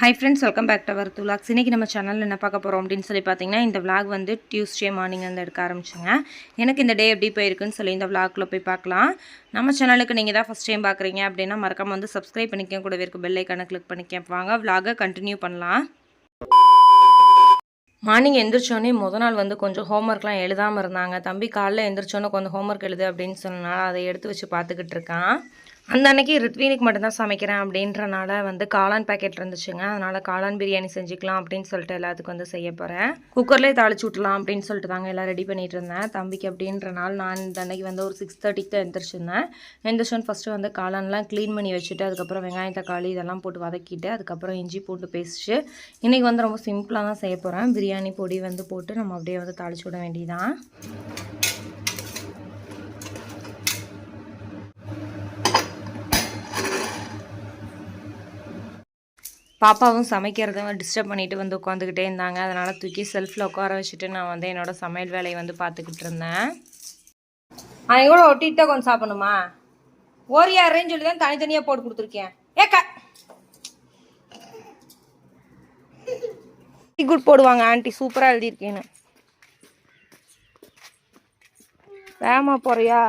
Hi friends welcome back to our துலாக்ஸ் இன்றைக்கி நம்ம சேனலில் என்ன பார்க்க போகிறோம் அப்படின்னு சொல்லி பார்த்தீங்கன்னா இந்த விளாக் வந்து டியூஸ்டே மார்னிங் வந்து எடுக்க ஆரம்பிச்சேங்க. எனக்கு இந்த டே எப்படி போயிருக்குன்னு சொல்லி இந்த vlogல போய் பார்க்கலாம். நம்ம சேனலுக்கு நீங்கள் தான் ஃபஸ்ட் டைம் பார்க்குறீங்க அப்படின்னா மறக்காமல் வந்து சப்ஸ்கிரைப் பண்ணிக்க கூடவே இருக்க பெல் ஐக்கானை கிளிக் பண்ணிக்க வாங்க விளாகை கண்டினியூ பண்ணலாம். மார்னிங் எழுந்திரிச்சோன்னே முத நாள் வந்து கொஞ்சம் ஹோம்ஒர்க்லாம் எழுதாமல் இருந்தாங்க. தம்பி காலைல எந்திரிச்சோன்னே கொஞ்சம் ஹோம்ஒர்க் எழுது அப்படின்னு சொன்னனால அதை எடுத்து வச்சு பார்த்துக்கிட்டு இருக்கான். அந்த அன்னைக்கு ரித்வீனுக்கு மட்டும்தான் சமைக்கிறேன் அப்படின்றனால வந்து காளான் பேக்கெட் இருந்துச்சுங்க. அதனால் காளான் பிரியாணி செஞ்சுக்கலாம் அப்படின்னு சொல்லிட்டு எல்லாத்துக்கும் வந்து செய்ய போகிறேன் குக்கர்லேயே தாளிச்சு விட்லாம் அப்படின்னு சொல்லிட்டு தாங்க எல்லாம் ரெடி பண்ணிட்டு இருந்தேன். தம்பிக்கு அப்படின்றனால நான் இந்த அன்னைக்கு வந்து ஒரு சிக்ஸ் தேர்ட்டிக்கு தான் எந்திரிச்சிருந்தேன். எந்திரிச்சோன் ஃபஸ்ட்டு வந்து காளான்லாம் க்ளீன் பண்ணி வச்சுட்டு அதுக்கப்புறம் வெங்காயம் தக்காளி இதெல்லாம் போட்டு வதக்கிட்டு அதுக்கப்புறம் இஞ்சி போட்டு பேசிச்சு இன்றைக்கி வந்து ரொம்ப சிம்பிளாக தான் செய்ய போகிறேன் பிரியாணி பொடி வந்து போட்டு நம்ம அப்படியே வந்து தாளிச்சு விட வேண்டியதான் பாப்பாவும் சமைக்கிறதும் டிஸ்டர்ப் பண்ணிட்டு வந்து உட்காந்துக்கிட்டே இருந்தாங்க. அதனால் தூக்கி செல்ஃபில் உட்கார வச்சுட்டு நான் வந்து என்னோட சமையல் வேலையை வந்து பார்த்துக்கிட்டு இருந்தேன். அவன் கூட ஒட்டிட்டு தான் கொஞ்சம் சாப்பிடணுமா? ஒரு யாருன்னு சொல்லி தான் தனித்தனியாக போட்டு கொடுத்துருக்கேன். ஏக்கா குட் போடுவாங்க ஆண்டி சூப்பராக எழுதியிருக்கேன்னு. வேமா போறியா?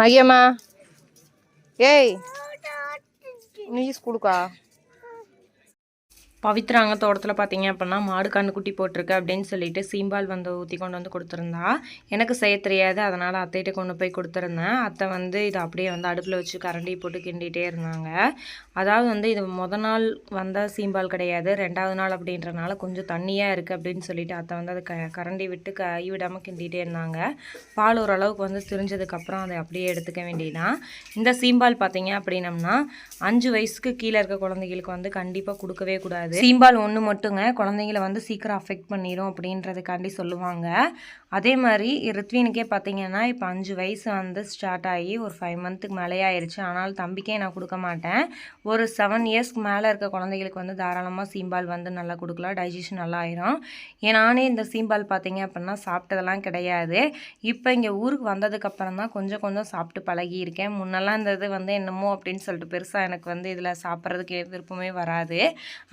மகியம்மா. ஏய் நீ ஸ்கூலுக்கா? பவித்ராங்க தோட்டத்தில் பார்த்தீங்க அப்படின்னா மாடு கண்ணுக்குட்டி போட்டிருக்கு அப்படின்னு சொல்லிட்டு சீம்பால் வந்து ஊற்றி கொண்டு வந்து கொடுத்துருந்தா. எனக்கு செய்ய தெரியாது அதனால் அத்தைகிட்ட கொண்டு போய் கொடுத்துருந்தேன். அத்தை வந்து இதை அப்படியே வந்து அடுப்பில் வச்சு கரண்டி போட்டு கிண்டிகிட்டே இருந்தாங்க. அதாவது வந்து இது முத நாள் வந்த சீம்பால் கிடையாது ரெண்டாவது நாள் அப்படின்றனால கொஞ்சம் தண்ணியாக இருக்குது அப்படின்னு சொல்லிட்டு அத்தை வந்து அதை க கரண்டி விட்டு கை விடாமல் கிண்டிகிட்டே இருந்தாங்க. பால் ஓரளவுக்கு வந்து திரிஞ்சதுக்கப்புறம் அதை அப்படியே எடுத்துக்க வேண்டியதான் இந்த சீம்பால் பார்த்தீங்க அப்படின்னம்னா அஞ்சு வயசுக்கு கீழே இருக்க குழந்தைகளுக்கு வந்து கண்டிப்பாக கொடுக்கவே கூடாது. சீம்பால் ஒன்று மட்டுங்க. குழந்தைங்கள வந்து சீக்கிரம் அஃபெக்ட் பண்ணிடும் அப்படின்றதுக்காண்டி சொல்லுவாங்க. அதே மாதிரி ரித்வினுக்கே பார்த்தீங்கன்னா இப்போ அஞ்சு வயசு வந்து ஸ்டார்ட் ஆகி ஒரு ஃபைவ் மந்த்துக்கு மேலே ஆயிடுச்சு ஆனால் தம்பிக்கே நான் கொடுக்க மாட்டேன். ஒரு செவன் இயர்ஸ்க்கு மேலே இருக்க குழந்தைகளுக்கு வந்து தாராளமாக சீம்பால் வந்து நல்லா கொடுக்கலாம். டைஜஷன் நல்லா ஆயிரும். ஏன் நானே இந்த சீம்பால் பார்த்தீங்க அப்படின்னா சாப்பிட்டதெல்லாம் கிடையாது. இப்போ இங்கே ஊருக்கு வந்ததுக்கப்புறம் தான் கொஞ்சம் கொஞ்சம் சாப்பிட்டு பழகியிருக்கேன் முன்னெல்லாம் இந்த இது வந்து என்னமோ அப்படின்னு சொல்லிட்டு பெருசாக எனக்கு வந்து இதில் சாப்பிட்றதுக்கு விருப்பமே வராது.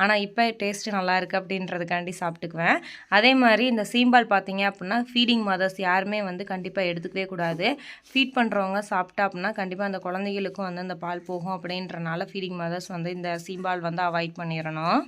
ஆனால் இப்போ டேஸ்ட்டு நல்லா இருக்குது அப்படின்றதுக்காண்டி சாப்பிட்டுக்குவேன் அதே மாதிரி இந்த சீம்பால் பார்த்தீங்க அப்படின்னா ஃபீடிங் மதர்ஸ் யாருமே வந்து கண்டிப்பாக எடுத்துக்கவே கூடாது. ஃபீட் பண்ணுறவங்க சாப்பிட்டா அப்படின்னா கண்டிப்பாக அந்த குழந்தைகளுக்கும் வந்து அந்த பால் போகும் அப்படின்றனால ஃபீடிங் மதர்ஸ் வந்து இந்த சீம்பால் வந்து அவாய்ட் பண்ணிடணும்.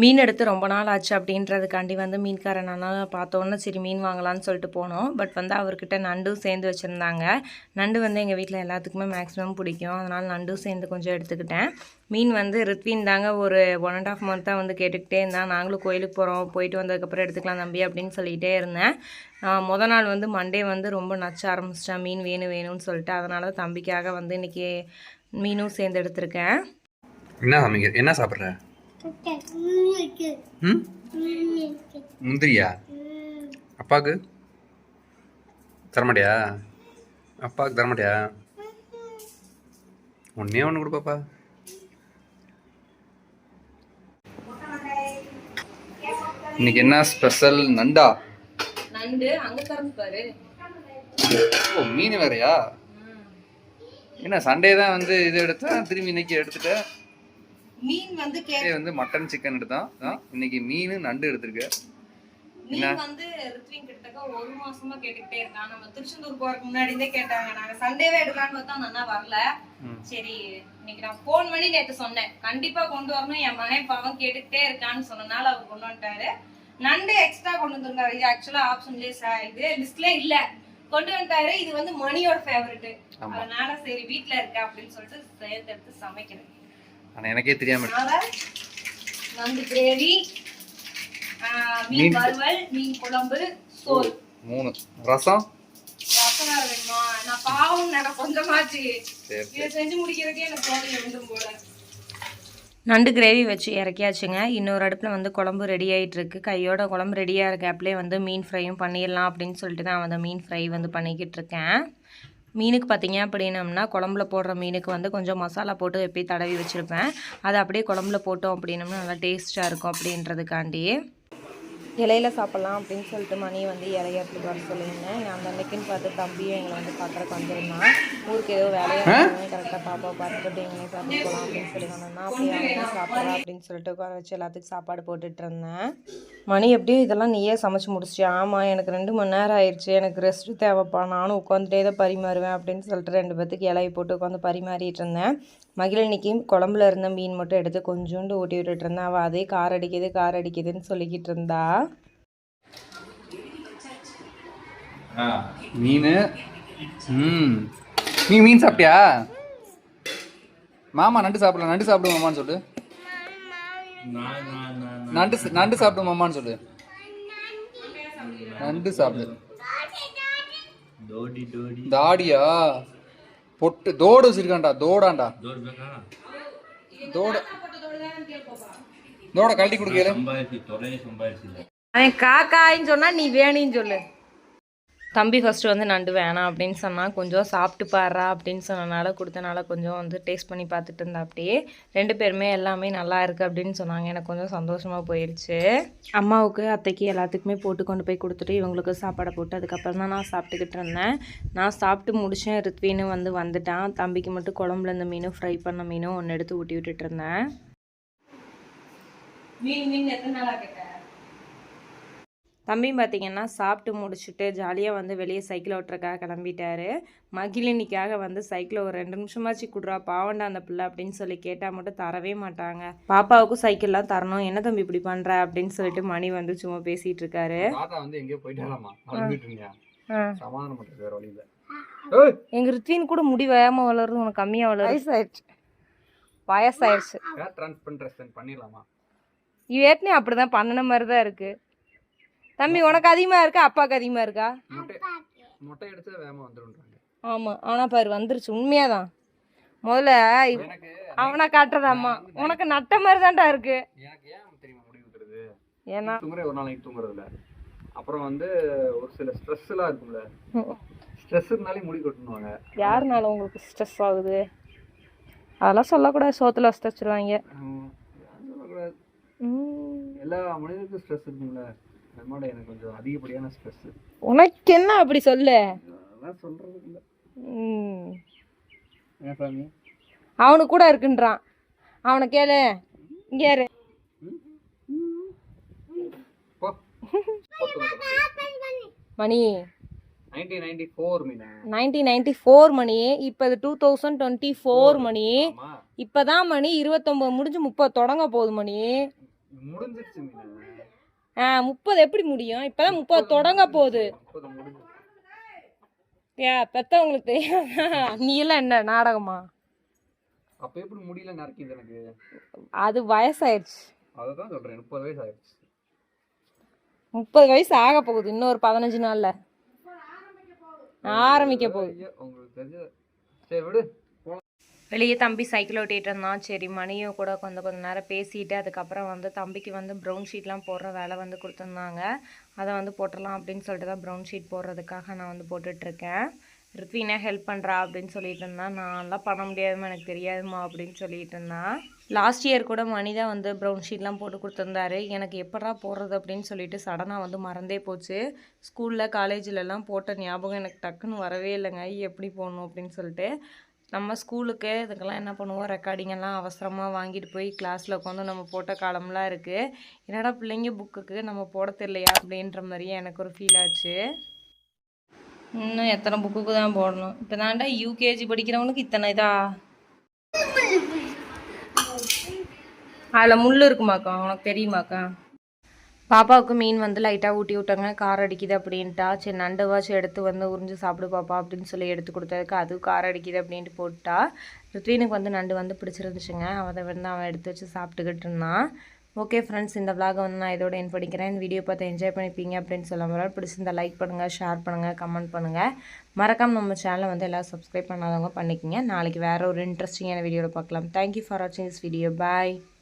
மீன் எடுத்து ரொம்ப நாள் ஆச்சு அப்படின்றதுக்காண்டி வந்து மீன்காரன் அண்ணா பார்த்தோன்னே சரி மீன் வாங்கலாம்னு சொல்லிட்டு போனோம். பட் வந்து அவர்கிட்ட நண்டும் சேர்ந்து வச்சுருந்தாங்க. நண்டு வந்து எங்கள் வீட்டில் எல்லாத்துக்குமே மேக்ஸிமம் பிடிக்கும். அதனால் நண்டும் சேர்ந்து கொஞ்சம் எடுத்துக்கிட்டேன். மீன் வந்து ரித்வின் தாங்க ஒரு ஒன் அண்ட் ஆஃப் மந்த்தாக வந்து கேட்டுக்கிட்டே இருந்தான். நாங்களும் கோயிலுக்கு போகிறோம் போயிட்டு வந்ததுக்கப்புறம் எடுத்துக்கலாம் தம்பி அப்படின்னு சொல்லிகிட்டே இருந்தேன். நான் முத நாள் வந்து மண்டே வந்து ரொம்ப நச்ச ஆரம்பிச்சிட்டேன். மீன் வேணும் வேணும்னு சொல்லிட்டு அதனால தம்பிக்காக வந்து இன்றைக்கி மீனும் சேர்ந்து எடுத்திருக்கேன். என்ன சமைக்க என்ன சாப்பிட்ற? ம்? முந்திரியா? அப்பாவுக்கு? தரமாட்டியா? அப்பாவுக்கு தரமாட்டியா? ஒன்னே ஒன்று கொடுப்பாப்பா. இன்னைக்கு என்ன ஸ்பெஷல் நண்டா? நண்டு அங்கே திறந்து பாரு. ஓ மீன் வேறயா? என்ன சண்டே தான் வந்து இது எடுத்தேன் திரும்பி இன்னைக்கு எடுத்துட்டேன். மீன் வந்து கே வந்து மட்டன் சிக்கன் எடுத்தான் இன்னைக்கு மீன் நண்டு எடுத்திருக்க. மீன் வந்து ரித்வின் கிட்டத்தட்ட ஒரு மாசமா கேட்டுக்கிட்டே இருக்கான் நம்ம திருச்செந்தூர் போறதுக்கு முன்னாடி இருந்தே கேட்டாங்க. நாங்க சண்டேவே எடுக்கலாம்னு பார்த்தா அந்த அண்ணா வரல. சரி இன்னைக்கு நான் ஃபோன் பண்ணி நேத்து சொன்னேன். கண்டிப்பா கொண்டு வரணும். என் மகன் பாவம் கேட்டுக்கிட்டே இருக்கான்னு சொன்னனால அவர் கொண்டு வந்துட்டாரு. நண்டு எக்ஸ்ட்ரா கொண்டு வந்திருந்தாரு இது ஆக்சுவலா ஆப்ஷன்லயே இது லிஸ்ட்ல இல்ல. கொண்டு வந்துட்டாரு. இது வந்து மணியோட ஃபேவரட். அதனால சரி வீட்ல இருக்க அப்படின்னு சொல்லிட்டு சேர்த்து எடுத்து சமைக்கிறேன் ஆனா எனக்கே தெரியாம நண்டு கிரேவி மீன் மீன். வறுவல் மீன் குழம்பு சோறு. மூணு. ரசம்? ரசம் வேற வேணுமா? நான் பாவம் நட கொஞ்சமாச்சு. சரி இதை செஞ்சு முடிக்கிறதுக்கே எனக்கு போதும் எழுந்தும் போல. நண்டு கிரேவி வச்சு இறக்கியாச்சுங்க. இன்னொரு அடுப்பில் வந்து குழம்பு ரெடி ஆகிட்டு இருக்கு கையோட குழம்பு ரெடியாக இருக்க வந்து மீன் ஃப்ரையும் பண்ணிடலாம் அப்படின்னு சொல்லிட்டு தான் வந்து மீன் ஃப்ரை வந்து பண்ணிக்கிட்டு இருக்கேன். மீனுக்கு பார்த்தீங்க அப்படின்னம்னா குழம்புல போடுற மீனுக்கு வந்து கொஞ்சம் மசாலா போட்டு எப்பயும் தடவி வச்சுருப்பேன். அதை அப்படியே குழம்புல போட்டோம் அப்படின்னம்னா நல்லா டேஸ்ட்டாக இருக்கும் அப்படின்றதுக்காண்டி. இலையில சாப்பிட்லாம் அப்படின்னு சொல்லிட்டு மணி வந்து இலைய எடுத்துட்டு வர சொல்லியிருந்தேன். நான் அந்த அன்னைக்குன்னு பார்த்து தம்பியும் எங்களை வந்து பார்க்குறக்கு வந்திருந்தான். ஊருக்கு ஏதோ வேலையாக கரெக்டாக பாப்பா பார்த்துட்டு எங்கேயும் சாப்பிட்டு போகலாம் அப்படின்னு சொல்லி வந்தோம்னா அப்படியே சாப்பிட்றா அப்படின்னு சொல்லிட்டு உட்கார வச்சு எல்லாத்துக்கும் சாப்பாடு போட்டுட்டு இருந்தேன். மணி எப்படியும் இதெல்லாம் நீயே சமைச்சு முடிச்சு ஆமாம் எனக்கு ரெண்டு மணி நேரம் ஆயிடுச்சு எனக்கு ரெஸ்ட் தேவைப்பா. நானும் உட்காந்துட்டே தான் பரிமாறுவேன் அப்படின்னு சொல்லிட்டு ரெண்டு பேத்துக்கு இலையை போட்டு உட்காந்து பரிமாறிட்டு இருந்தேன். மகிழினிக்கு குழம்புல இருந்த மீன் மட்டும் எடுத்து கொஞ்சோண்டு ஊட்டி விட்டுட்டு இருந்தேன். அவள் அதே கார் அடிக்குது கார் அடிக்குதுன்னு சொல்லிக்கிட்டு இருந்தா. மீன்? ம். நீ மீன் சாப்பிட்டியா? மாமா நண்டு சாப்பிடல நண்டு சாப்பிடுவோம் மாமான்னு சொல்லு நண்டு நண்டு சாப்பிடு மாமான்னு சொல்லு. நண்டு சாப்பிடு. தாடியா? பொட்டு தோடு வச்சிருக்கான்டா தோடாண்டா தோட தோட. கழட்டி கொடுக்கல அவன் காக்காயின்னு சொன்னா நீ வேணின்னு சொல்லு. தம்பி ஃபர்ஸ்ட் வந்து நண்டு வேணாம் அப்படின்னு சொன்னான் கொஞ்சம் சாப்பிட்டு பாடுறா அப்படின்னு சொன்னனால கொடுத்தனால கொஞ்சம் வந்து டேஸ்ட் பண்ணி பார்த்துட்டு இருந்தா அப்படியே ரெண்டு பேருமே எல்லாமே நல்லா இருக்கு அப்படின்னு சொன்னாங்க. எனக்கு கொஞ்சம் சந்தோஷமா போயிடுச்சு அம்மாவுக்கு அத்தைக்கு எல்லாத்துக்குமே போட்டு கொண்டு போய் கொடுத்துட்டு இவங்களுக்கு சாப்பாடை போட்டு அதுக்கப்புறம் தான் நான் சாப்பிட்டுக்கிட்டு இருந்தேன். நான் சாப்பிட்டு முடிச்சேன் ரித்வின்னு வந்து வந்துட்டான். தம்பிக்கு மட்டும் குழம்புல இந்த மீனும் ஃப்ரை பண்ண மீனும் ஒன்று எடுத்து ஊட்டி விட்டுட்டு இருந்தேன். மீன் மீன் எத்தனை நாளாக கேட்டேன் தம்பியும் பார்த்தீங்கன்னா சாப்பிட்டு முடிச்சுட்டு ஜாலியாக வந்து வெளியே சைக்கிள் ஓட்டுறக்காக கிளம்பிட்டாரு. மகிழினிக்காக வந்து சைக்கிளை ஒரு ரெண்டு நிமிஷமாச்சு குடுறா பாவண்டா அந்த பிள்ளை அப்படின்னு சொல்லி கேட்டால் மட்டும் தரவே மாட்டாங்க. பாப்பாவுக்கும் சைக்கிள்லாம் தரணும். என்ன தம்பி இப்படி பண்ணுற அப்படின்னு சொல்லிட்டு மணி வந்து சும்மா பேசிகிட்டு இருக்காரு. எங்கள் ரித்வின் கூட முடி வேகமாக வளருது உனக்கு வயசாயிடுச்சு. வயசாயிடுச்சு. ஹேர் டிரான்ஸ்பிளன்ட் பண்ணிடலாமா? இது ஏற்கனவே அப்படி தான் பண்ணின மாதிரி தான் இருக்குது தம்பி உனக்கு அதிகமாக இருக்கா? அப்பாவுக்கு அதிகமாக இருக்கா? மொட்டை எடுத்து வேகமா வந்துருன்றாங்க ஆமாம் ஆனால் பாரு வந்துருச்சு. உண்மையாக தான் முதல்ல அவனா காட்டுறதாம்மா. உனக்கு நட்ட மாதிரி தான்டா இருக்கு. எனக்கு ஏன் தெரியுமா முடி ஊத்துறது ஏன்னா ஒரு நாள் நைட் தூங்குறதுல. அப்புறம் வந்து ஒரு சில ஸ்ட்ரெஸ் எல்லாம் இருக்கும்ல. ஸ்ட்ரெஸ் இருந்தாலே முடி கொட்டணுவாங்க. யாருனால உங்களுக்கு ஸ்ட்ரெஸ் ஆகுது? அதெல்லாம் சொல்லக்கூடாது. சோத்துல வச்சு வச்சிருவாங்க. எல்லா மனிதருக்கும் ஸ்ட்ரெஸ் இருக்கும்ல. அது மாதிரி எனக்கு கொஞ்சம் அதிகப்படியான ஸ்ட்ரெஸ் உனக்கு என்ன அப்படி சொல்லு? அதெல்லாம் சொல்றது இல்ல. ம். ஏன் சாமி? அவனுக்கு கூட இருக்குன்றான். அவனை கேளு. இங்க யாரு மணி. மணி. இப்போ இது டூ தௌசண்ட் டுவெண்ட்டி ஃபோர் மணி இப்போதான் மணி இருபத்தொம்பது முடிஞ்சு முப்பது தொடங்க போகுது மணி. முடிஞ்சிருச்சு ஆ முப்பது எப்படி முடியும்? இப்போதான் முப்பது தொடங்க போகுது. ஏ பெத்தவங்களுக்கு தெரியாதா நீ எல்லாம் என்ன நாடகமா? அப்ப எப்படி முடியல நறுக்கிது எனக்கு? அது வயசாயிடுச்சு. அதை தான் சொல்றேன். முப்பது வயசு ஆயிடுச்சு முப்பது வயசு ஆக போகுது. இன்னொரு பதினஞ்சு நாள்ல. ஆரம்பிக்க போகுது. உங்களுக்கு தெரிஞ்ச சரி விடு. வெளியே தம்பி சைக்கிள் ஓட்டிகிட்டு இருந்தான். சரி மணியும் கூட கொஞ்சம் கொஞ்ச நேரம் பேசிட்டு அதுக்கப்புறம் வந்து தம்பிக்கு வந்து ப்ரௌன் ஷீட்லாம் போடுற வேலை வந்து கொடுத்துருந்தாங்க. அதை வந்து போட்டுடலாம் அப்படின்னு சொல்லிட்டு தான் ப்ரௌன் ஷீட் போடுறதுக்காக நான் வந்து போட்டுட்ருக்கேன். ரித்வினா ஹெல்ப் பண்ணுறா அப்படின்னு சொல்லிட்டு இருந்தான். நான்லாம் பண்ண முடியாதுமா எனக்கு தெரியாதுமா அப்படின்னு சொல்லிட்டு இருந்தான். லாஸ்ட் இயர் கூட மனிதா வந்து ப்ரௌன் ஷீட்லாம் போட்டு கொடுத்துருந்தாரு. எனக்கு எப்படா போடுறது அப்படின்னு சொல்லிட்டு சடனாக வந்து மறந்தே போச்சு. ஸ்கூலில் காலேஜிலலாம் போட்ட ஞாபகம் எனக்கு டக்குன்னு வரவே இல்லைங்க. எப்படி போடணும் அப்படின்னு சொல்லிட்டு நம்ம ஸ்கூலுக்கு இதுக்கெல்லாம் என்ன பண்ணுவோம்? ரெக்கார்டிங் எல்லாம் அவசரமாக வாங்கிட்டு போய் கிளாஸில் உட்காந்து நம்ம போட்ட காலம்லாம் இருக்குது என்னடா பிள்ளைங்க புக்குக்கு நம்ம போட தெரியலையா? அப்படின்ற மாதிரியே எனக்கு ஒரு ஃபீல் ஆச்சு. இன்னும் எத்தனை புக்குக்கு தான் போடணும்? இப்போ தாண்டா யூகேஜி படிக்கிறவனுக்கு இத்தனை இதா? அதில் முள் இருக்குமாக்கா? உனக்கு தெரியுமாக்கா? பாப்பாவுக்கு மீன் வந்து லைட்டாக ஊட்டி விட்டாங்க. கார் அடிக்குது அப்படின்ட்டா. சரி நண்டுவாச்சும் எடுத்து வந்து உறிஞ்சு சாப்பிடு பாப்பா அப்படின்னு சொல்லி எடுத்து கொடுத்ததுக்கு அதுவும் கார் அடிக்குது அப்படின்ட்டு போட்டா. ருத்வீனுக்கு வந்து நண்டு வந்து பிடிச்சிருந்துச்சுங்க. அதை வந்து அவன் எடுத்து வச்சு சாப்பிட்டுக்கிட்டு இருந்தான். ஓகே ஃப்ரெண்ட்ஸ் இந்த விலாகை வந்து நான் இதோட என் படிக்கிறேன் வீடியோ பார்த்து என்ஜாய் பண்ணிப்பீங்க அப்படின்னு சொல்ல வர பிடிச்சிருந்தா லைக் பண்ணுங்கள் ஷேர் பண்ணுங்கள் கமெண்ட் பண்ணுங்கள் மறக்காம நம்ம சேனலை வந்து எல்லாம் சப்ஸ்கிரைப் பண்ணாதவங்க பண்ணிக்கோங்க. நாளைக்கு வேறு ஒரு இன்ட்ரெஸ்டிங்கான வீடியோவில் பார்க்கலாம். தேங்க்யூ ஃபார் வாட்சிங் திஸ் வீடியோ பாய்